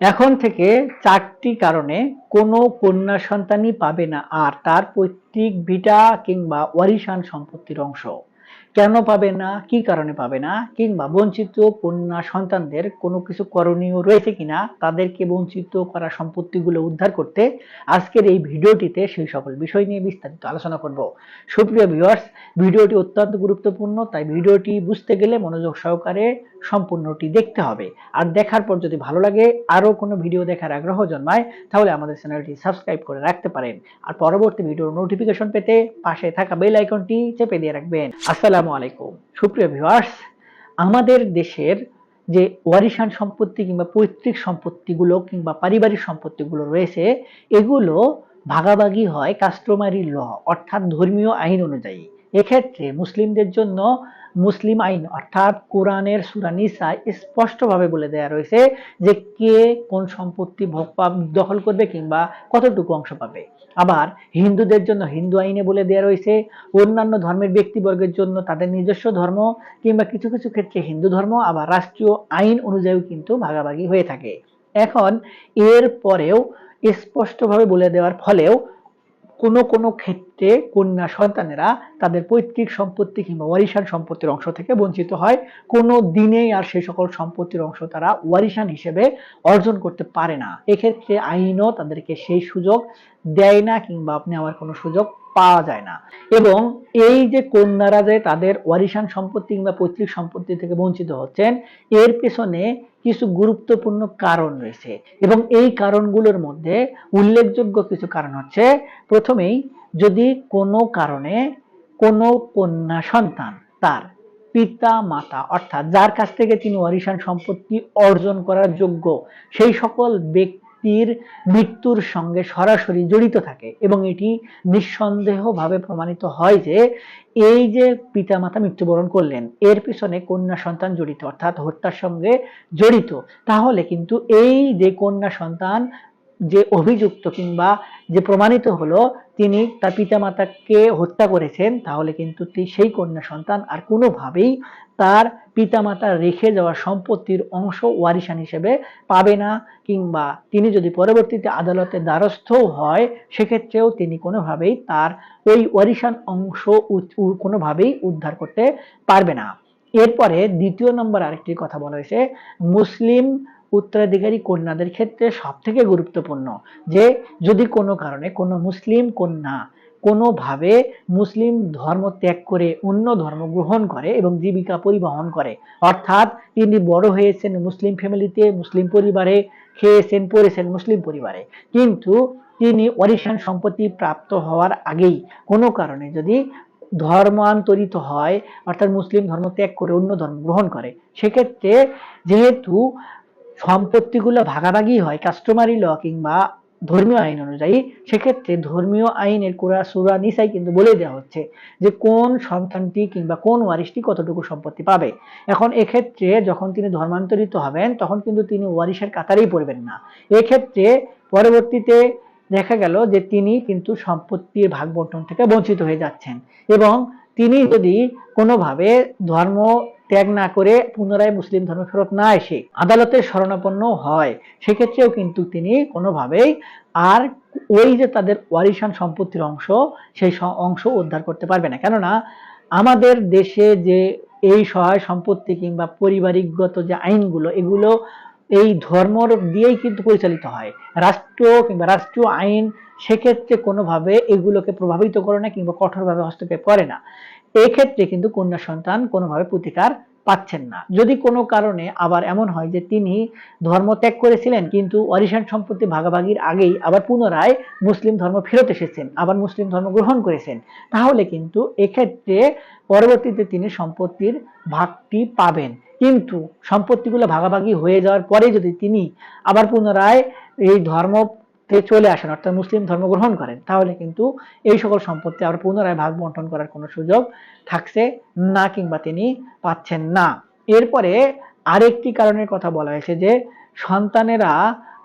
এখন থেকে চারটি কারণে কোনো কন্যা সন্তানই পাবে না, আর তার পৈতৃক ভিটা কিংবা ওয়ারিশান সম্পত্তির অংশ। কেন পাবে না? কি কারণে পাবে না? কিংবা বঞ্চিত কন্যা সন্তানদের কোনো কিছু করণীয় রয়েছে কিনা? তাদেরকে বঞ্চিত করা সম্পত্তিগুলো উদ্ধার করতে আজকের এই ভিডিওটিতে সেই সকল বিষয় নিয়ে বিস্তারিত আলোচনা করব। সুপ্রিয় ভিউয়ার্স ভিডিওটি অত্যন্ত গুরুত্বপূর্ণ, তাই ভিডিওটি বুঝতে গেলে মনোযোগ সহকারে সম্পূর্ণটি দেখতে হবে। আর দেখার পর যদি ভালো লাগে আরও কোনো ভিডিও দেখার আগ্রহ জন্মায়, তাহলে আমাদের চ্যানেলটি সাবস্ক্রাইব করে রাখতে পারেন। আর পরবর্তী ভিডিওর নোটিফিকেশন পেতে পাশে থাকা বেল আইকনটি চেপে দিয়ে রাখবেন। আসসালামু আলাইকুম। সুপ্রিয় ভিউয়ার্স, আমাদের দেশের যে ওয়ারিশান সম্পত্তি কিংবা পৈতৃক সম্পত্তিগুলো কিংবা পারিবারিক সম্পত্তিগুলো রয়েছে, এগুলো ভাগাভাগি হয় কাস্টমারি ল, অর্থাৎ ধর্মীয় আইন অনুযায়ী। এক্ষেত্রে মুসলিমদের জন্য মুসলিম আইন, অর্থাৎ কোরআনের সুরা নিসায় স্পষ্টভাবে বলে দেওয়া রয়েছে যে কে কোন সম্পত্তি ভোগ দখল করবে কিংবা কতটুকু অংশ পাবে। আবার হিন্দুদের জন্য হিন্দু আইনে বলে দেওয়া রয়েছে, অন্যান্য ধর্মের ব্যক্তিবর্গের জন্য তাদের নিজস্ব ধর্ম কিংবা কিছু কিছু ক্ষেত্রে হিন্দু ধর্ম, আবার রাষ্ট্রীয় আইন অনুযায়ী কিন্তু ভাগাভাগি হয়ে থাকে। এখন এর পরেও স্পষ্টভাবে বলে দেওয়ার ফলেও কোনো কোনো ক্ষেত্রে কন্যা সন্তানেরা তাদের পৈতৃক সম্পত্তি কিংবা ওয়ারিশান সম্পত্তির অংশ থেকে বঞ্চিত হয়। কোনো দিনেই আর সেই সকল সম্পত্তির অংশ তারা ওয়ারিশান হিসেবে অর্জন করতে পারে না। এক্ষেত্রে আইনও তাদেরকে সেই সুযোগ দেয় না কিংবা আপনি আমার কোনো সুযোগ পাওয়া যায় না। এবং এই যে কন্যারা যে তাদের ওয়ারিশান সম্পত্তি কিংবা পৈতৃক সম্পত্তি থেকে বঞ্চিত হচ্ছেন, এর পেছনে কিছু গুরুত্বপূর্ণ কারণ রয়েছে। এবং এই কারণগুলোর মধ্যে উল্লেখযোগ্য কিছু কারণ হচ্ছে, প্রথমেই যদি কোনো কারণে কোনো কন্যা সন্তান তার পিতা, মাতা, অর্থাৎ যার কাছ থেকে তিনি ওয়ারিশান সম্পত্তি অর্জন করার যোগ্য, সেই সকল ব্যক্তির মৃত্যুর সঙ্গে সরাসরি জড়িত থাকে এবং এটি নিঃসন্দেহভাবে প্রমাণিত হয় যে এই যে পিতামাতা মৃত্যুবরণ করলেন, এর পিছনে কন্যা সন্তান জড়িত অর্থাৎ হত্যার সঙ্গে জড়িত, তাহলে কিন্তু এই যে কন্যা সন্তান যে অভিযুক্ত কিংবা যে প্রমাণিত হলো তিনি তার পিতামাতাকে হত্যা করেছেন, তাহলে কিন্তু সেই কন্যা সন্তান আর কোনোভাবেই তার পিতামাতার রেখে যাওয়া সম্পত্তির অংশ ওয়ারিশান হিসেবে পাবে না, কিংবা তিনি যদি পরবর্তীতে আদালতে দ্বারস্থ হয়, সেক্ষেত্রেও তিনি কোনোভাবেই তার ওই ওয়ারিশান অংশ কোনোভাবেই উদ্ধার করতে পারবে না। এরপরে দ্বিতীয় নম্বর আরেকটি কথা বলা হয়েছে, মুসলিম উত্তরাধিকারী কন্যাদের ক্ষেত্রে সব থেকে গুরুত্বপূর্ণ যে, যদি কোনো কারণে কোনো মুসলিম কন্যা কোনোভাবে মুসলিম ধর্ম ত্যাগ করে অন্য ধর্ম গ্রহণ করে এবং জীবিকা পরিবহন করে, অর্থাৎ তিনি বড় হয়েছেন মুসলিম ফ্যামিলিতে, মুসলিম পরিবারে, খেয়েছেন, পড়েছেন মুসলিম পরিবারে, কিন্তু তিনি অরিশান সম্পত্তি প্রাপ্ত হওয়ার আগেই কোনো কারণে যদি ধর্মান্তরিত হয়, অর্থাৎ মুসলিম ধর্ম ত্যাগ করে অন্য ধর্ম গ্রহণ করে। সেক্ষেত্রে যেহেতু সম্পত্তিগুলো ভাগাভাগি হয় কাস্টমারি ল কিংবা ধর্মীয় আইন অনুযায়ী, সেক্ষেত্রে ধর্মীয় আইনের কোরআ সুরা, নিসাই কিন্তু বলে দেওয়া হচ্ছে যে কোন সন্তানটি কিংবা কোন ওয়ারিশটি কতটুকু সম্পত্তি পাবে। এখন এক্ষেত্রে যখন তিনি ধর্মান্তরিত হবেন, তখন কিন্তু তিনি ওয়ারিশের কাতারেই পড়বেন না। এক্ষেত্রে পরবর্তীতে দেখা গেল যে তিনি কিন্তু সম্পত্তির ভাগ বন্টন থেকে বঞ্চিত হয়ে যাচ্ছেন এবং তিনি যদি কোনোভাবে ধর্ম ত্যাগ না করে পুনরায় মুসলিম ধর্মে ফেরত না এসে আদালতের শরণাপন্ন হয়, সেক্ষেত্রেও কিন্তু তিনি কোনোভাবেই আর ওই যে তাদের ওয়ারিশান সম্পত্তির অংশ, সেই অংশ উদ্ধার করতে পারবে না। কেননা আমাদের দেশে যে এই সহায় সম্পত্তি কিংবা পারিবারিকগত যে আইনগুলো, এগুলো এই ধর্মর দিয়েই কিন্তু পরিচালিত হয়। রাষ্ট্র কিংবা রাষ্ট্রীয় আইন সেক্ষেত্রে কোনোভাবে এগুলোকে প্রভাবিত করে না কিংবা কঠোরভাবে হস্তক্ষেপ করে না। এক্ষেত্রে কিন্তু কন্যা সন্তান কোনোভাবে প্রতিকার পাচ্ছেন না। যদি কোনো কারণে আবার এমন হয় যে তিনি ধর্ম ত্যাগ করেছিলেন কিন্তু অরিশান সম্পত্তি ভাগাভাগির আগেই আবার পুনরায় মুসলিম ধর্ম ফেরত এসেছেন, আবার মুসলিম ধর্ম গ্রহণ করেছেন, তাহলে কিন্তু এক্ষেত্রে পরবর্তীতে তিনি সম্পত্তির ভাগটি পাবেন। কিন্তু সম্পত্তিগুলো ভাগাভাগি হয়ে যাওয়ার পরে যদি তিনি আবার পুনরায় এই ধর্মতে চলে আসেন, অর্থাৎ মুসলিম ধর্ম গ্রহণ করেন, তাহলে কিন্তু এই সকল সম্পত্তি আবার পুনরায় ভাগ বন্টন করার কোনো সুযোগ থাকছে না কিংবা তিনি পাচ্ছেন না। এরপরে আরেকটি কারণের কথা বলা হয়েছে যে সন্তানেরা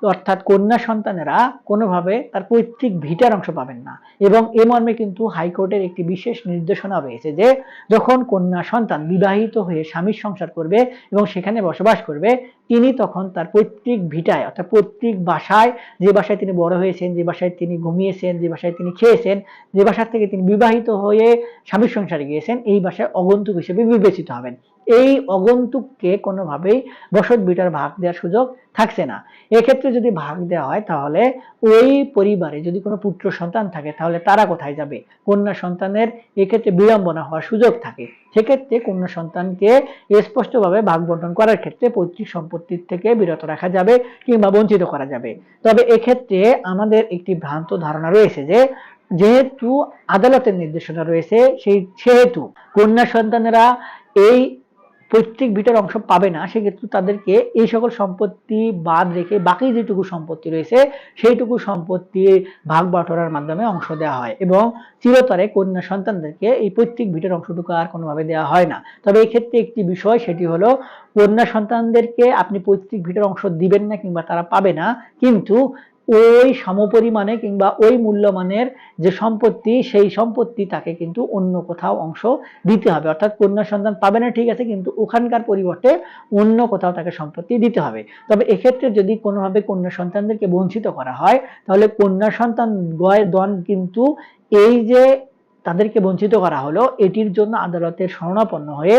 অর্থাৎ কন্যা সন্তানেরা কোনোভাবে তার পৈতৃক ভিটার অংশ পাবেন না। এবং এ মর্মে কিন্তু হাইকোর্টের একটি বিশেষ নির্দেশনা রয়েছে যে, যখন কন্যা সন্তান বিবাহিত হয়ে স্বামীর সংসার করবে এবং সেখানে বসবাস করবে, তিনি তখন তার পৈতৃক ভিটায়, অর্থাৎ পৈতৃক বাসায়, যে বাসায় তিনি বড় হয়েছেন, যে বাসায় তিনি ঘুমিয়েছেন, যে বাসায় তিনি খেয়েছেন, যে বাসার থেকে তিনি বিবাহিত হয়ে স্বামীর সংসারে গিয়েছেন, এই বাসায় অগন্তুক হিসেবে বিবেচিত হবেন। এই অগন্তুককে কোনোভাবেই বসত বিটার ভাগ দেওয়ার সুযোগ থাকছে না। এক্ষেত্রে যদি ভাগ দেওয়া হয় তাহলে ওই পরিবারে যদি কোনো পুত্র সন্তান থাকে তাহলে তারা কোথায় যাবে? কন্যা সন্তানের এক্ষেত্রে বিড়ম্বনা হওয়ার সুযোগ থাকে। সেক্ষেত্রে কন্যা সন্তানকে স্পষ্টভাবে ভাগ বন্টন করার ক্ষেত্রে পৈতৃক সম্পত্তির থেকে বিরত রাখা যাবে কিংবা বঞ্চিত করা যাবে। তবে এক্ষেত্রে আমাদের একটি ভ্রান্ত ধারণা রয়েছে যে, যেহেতু আদালতের নির্দেশনা রয়েছে, সেই সেহেতু কন্যা সন্তানেরা এই পৈতৃক ভিটার অংশ পাবে না, সেক্ষেত্রে তাদেরকে এই সকল সম্পত্তি বাদ রেখে বাকি যেটুকু সম্পত্তি রয়েছে, সেইটুকু সম্পত্তি ভাগ বাটোয়ারার মাধ্যমে অংশ দেওয়া হয় এবং চিরতরে কন্যা সন্তানদেরকে এই পৈতৃক ভিটার অংশটুকু আর কোনোভাবে দেওয়া হয় না। তবে এই ক্ষেত্রে একটি বিষয়, সেটি হলো কন্যা সন্তানদেরকে আপনি পৈতৃক ভিটার অংশ দিবেন না কিংবা তারা পাবে না, কিন্তু ওই সমপরিমাণে কিংবা ওই মূল্যমানের যে সম্পত্তি, সেই সম্পত্তি তাকে কিন্তু অন্য কোথাও অংশ দিতে হবে। অর্থাৎ কন্যা সন্তান পাবে না, ঠিক আছে, কিন্তু ওখানকার পরিবর্তে অন্য কোথাও তাকে সম্পত্তি দিতে হবে। তবে এক্ষেত্রে যদি কোনোভাবে কন্যা সন্তানদেরকে বঞ্চিত করা হয়, তাহলে কন্যা সন্তান গয় দন কিন্তু এই যে তাদেরকে বঞ্চিত করা হলো, এটির জন্য আদালতের শরণাপন্ন হয়ে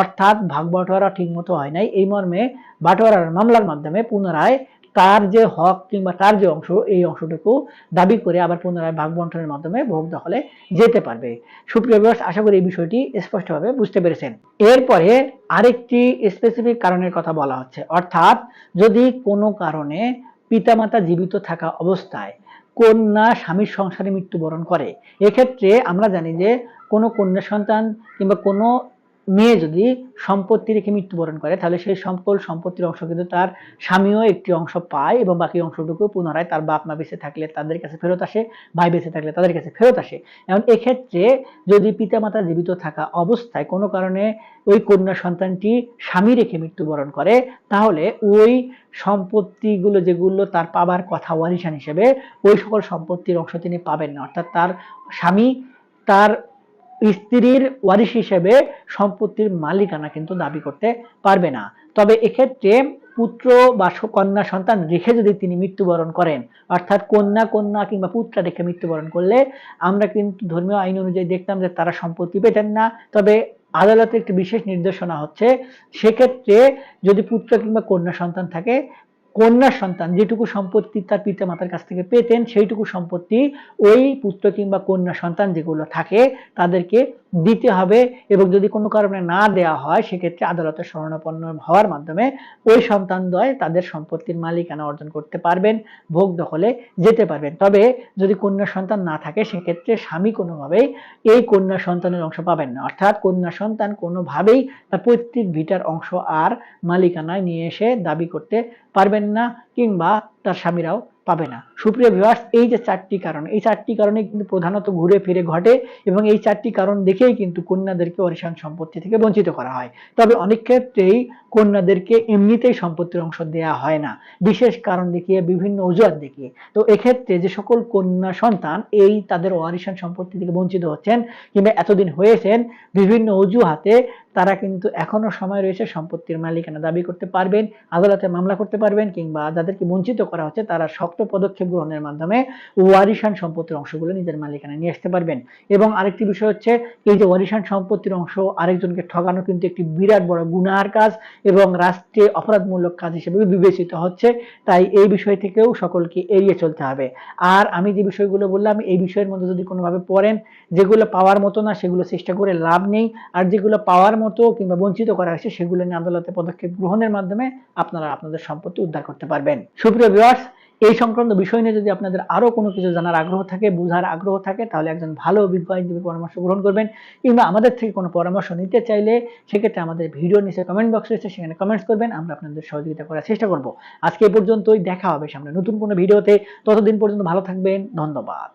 অর্থাৎ ভাগ বাটোয়ারা ঠিক মতো হয় নাই। এই মর্মে বাটোয়ারার মামলার মাধ্যমে পুনরায় তার যে হক কিংবা তার যে অংশ, এই অংশটুকু দাবি করে আবার পুনরায় ভাগ বন্টনের মাধ্যমে ভোগ দখলে যেতে পারবে। সুপ্রিয় ভিউয়ার্স আশা করি এই বিষয়টি স্পষ্টভাবে বুঝতে পেরেছেন। এরপরে আরেকটি স্পেসিফিক কারণের কথা বলা হচ্ছে। অর্থাৎ যদি কোনো কারণে পিতামাতা জীবিত থাকা অবস্থায় কন্যা স্বামীর সংসারে মৃত্যুবরণ করে, এক্ষেত্রে আমরা জানি যে কোনো কন্যা সন্তান কিংবা কোনো মেয়ে যদি সম্পত্তি রেখে মৃত্যুবরণ করে, তাহলে সেই সকল সম্পত্তির অংশ কিন্তু তার স্বামীও একটি অংশ পায় এবং বাকি অংশটুকু পুনরায় তার বাপ মা বেঁচে থাকলে, তাদের কাছে ফেরত আসে, ভাই বেঁচে থাকলে তাদের কাছে ফেরত আসে। এখন এক্ষেত্রে যদি পিতামাতা জীবিত থাকা অবস্থায় কোনো কারণে ওই কন্যা সন্তানটি স্বামী রেখে মৃত্যুবরণ করে, তাহলে ওই সম্পত্তিগুলো যেগুলো তার পাবার কথা ওয়ারিশান হিসেবে, ওই সকল সম্পত্তির অংশ তিনি পাবেন না। অর্থাৎ তার স্বামী তার স্ত্রীর ওয়ারিশ হিসেবে সম্পত্তির মালিকানা কিন্তু দাবি করতে পারবে না। তবে এক্ষেত্রে পুত্র বা কন্যা সন্তান রেখে যদি তিনি মৃত্যুবরণ করেন, অর্থাৎ কন্যা কন্যা কিংবা পুত্র রেখে মৃত্যুবরণ করলে আমরা কিন্তু ধর্মীয় আইন অনুযায়ী দেখতাম যে তারা সম্পত্তি পেতেন না। তবে আদালতের একটি বিশেষ নির্দেশনা হচ্ছে, সেক্ষেত্রে যদি পুত্র কিংবা কন্যা সন্তান থাকে কন্যা সন্তান, যেটুকু সম্পত্তি তার পিতা মাতার কাছ থেকে পেতেন, সেইটুকু সম্পত্তি ওই পুত্র কিংবা কন্যা সন্তান যেগুলো থাকে, তাদেরকে দিতে হবে এবং যদি কোনো কারণে না দেওয়া হয়, সেক্ষেত্রে আদালতের শরণাপন্ন হওয়ার মাধ্যমে ওই সন্তানদ্বয় তাদের সম্পত্তির মালিকানা অর্জন করতে পারবেন, ভোগ দখলে যেতে পারবেন। তবে যদি কন্যা সন্তান না থাকে, সেক্ষেত্রে স্বামী কোনোভাবেই এই কন্যা সন্তানের অংশ পাবেন না। অর্থাৎ কন্যা সন্তান কোনোভাবেই তার পৈতৃক ভিটার অংশ আর মালিকানায় নিয়ে এসে দাবি করতে পারবেন না। কিংবা তার স্বামীরাও পাবে না। সুপ্রিয় ভিউয়ার্স এই যে চারটি কারণ, এই চারটি কারণে কিন্তু প্রধানত ঘুরে ফিরে ঘটে এবং এই চারটি কারণ দেখেই কিন্তু কন্যাদেরকে অরিশান সম্পত্তি থেকে বঞ্চিত করা হয়। তবে অনেক ক্ষেত্রেই কন্যাদেরকে এমনিতেই সম্পত্তির অংশ দেয়া হয় না। বিশেষ কারণ দেখিয়ে, বিভিন্ন অজুহাত দেখিয়ে। তো এক্ষেত্রে যে সকল কন্যা সন্তান এই তাদের ওয়ারিশান সম্পত্তি থেকে বঞ্চিত হচ্ছেন কিংবা এতদিন হয়েছেন, বিভিন্ন অজুহাতে তারা কিন্তু এখনও সময় রয়েছে সম্পত্তির মালিকানা দাবি করতে পারবেন, আদালতে মামলা করতে পারবেন কিংবা যাদেরকে বঞ্চিত করা হচ্ছে, তারা শক্ত পদক্ষেপ গ্রহণের মাধ্যমে ওয়ারিশান সম্পত্তির অংশগুলো নিজের মালিকানা নিয়ে আসতে পারবেন। এবং আরেকটি বিষয় হচ্ছে, এই যে ওয়ারিশান সম্পত্তির অংশ আরেকজনকে ঠকানো কিন্তু একটি বিরাট বড় গুনার কাজ এবং রাষ্ট্রে অপরাধমূলক কাজ হিসেবে বিবেচিত হচ্ছে, তাই এই বিষয় থেকেও সকলকে এড়িয়ে চলতে হবে। আর আমি যে বিষয়গুলো বললাম, এই বিষয়ের মধ্যে যদি কোনোভাবে পড়েন, যেগুলো পাওয়ার মতো না, সেগুলো চেষ্টা করে লাভ নেই, আর যেগুলো পাওয়ার মতো কিংবা বঞ্চিত করা হয়েছে, সেগুলো নিয়ে আদালতে পদক্ষেপ গ্রহণের মাধ্যমে আপনারা আপনাদের সম্পত্তি উদ্ধার করতে পারবেন। সুপ্রিয় ভিউয়ার্স এই সংক্রান্ত বিষয় নিয়ে যদি আপনাদের আরও কোনো কিছু জানার আগ্রহ থাকে, বোঝার আগ্রহ থাকে, তাহলে একজন ভালো অভিজ্ঞ আইনজীবী পরামর্শ গ্রহণ করবেন। কিংবা আমাদের থেকে কোনো পরামর্শ নিতে চাইলে সেক্ষেত্রে আমাদের ভিডিও নিচে কমেন্ট বক্স রয়েছে, সেখানে কমেন্টস করবেন। আমরা আপনাদের সহযোগিতা করার চেষ্টা করব। আজকে এ পর্যন্তই, দেখা হবে সামনে নতুন কোনো ভিডিওতে ততদিন পর্যন্ত ভালো থাকবেন। ধন্যবাদ।